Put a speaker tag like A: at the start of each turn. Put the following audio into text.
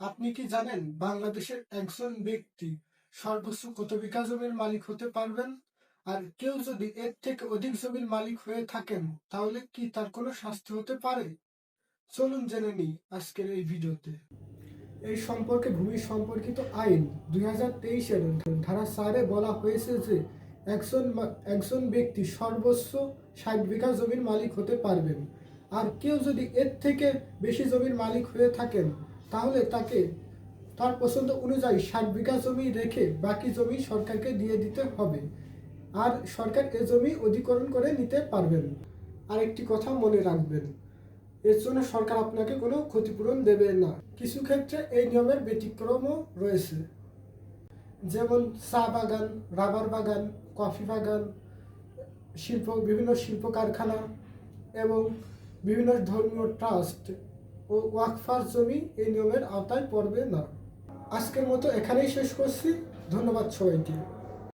A: আপনি কি জানেন বাংলাদেশের একজন ব্যক্তি সর্বোচ্চ কত বিঘা জমির মালিক হতে পারবেন? আর কেউ যদি এর থেকে অধিক জমির মালিক হয়ে থাকেন, তাহলে কি তার কোনো শাস্তি হতে পারে? চলুন জেনে নিই আজকের এই ভিডিওতে। এই সম্পর্কে ভূমি সম্পর্কিত আইন দুই হাজার তেইশের ধারা চারে বলা হয়েছে যে একজন একজন ব্যক্তি সর্বোচ্চ ষাট বিঘা জমির মালিক হতে পারবেন। আর কেউ যদি এর থেকে বেশি জমির মালিক হয়ে থাকেন তাহলে তাকে তার পছন্দ অনুযায়ী ষাট বিঘা জমি রেখে বাকি জমি সরকারকে দিয়ে দিতে হবে। আর সরকার এ জমি অধিকরণ করে নিতে পারবেন। আরেকটি কথা মনে রাখবেন, এর জন্য সরকার আপনাকে কোনো ক্ষতিপূরণ দেবে না। কিছু ক্ষেত্রে এই নিয়মের ব্যতিক্রমও রয়েছে। যেমন চা বাগান, রাবার বাগান, কফি বাগান, শিল্প, বিভিন্ন শিল্প কারখানা এবং বিভিন্ন ধর্মীয় ট্রাস্ট ও ওয়াকফার জমি এই নিয়মের আওতায় পড়বে না। আজকের মতো এখানেই শেষ করছি। ধন্যবাদ সবাইকে।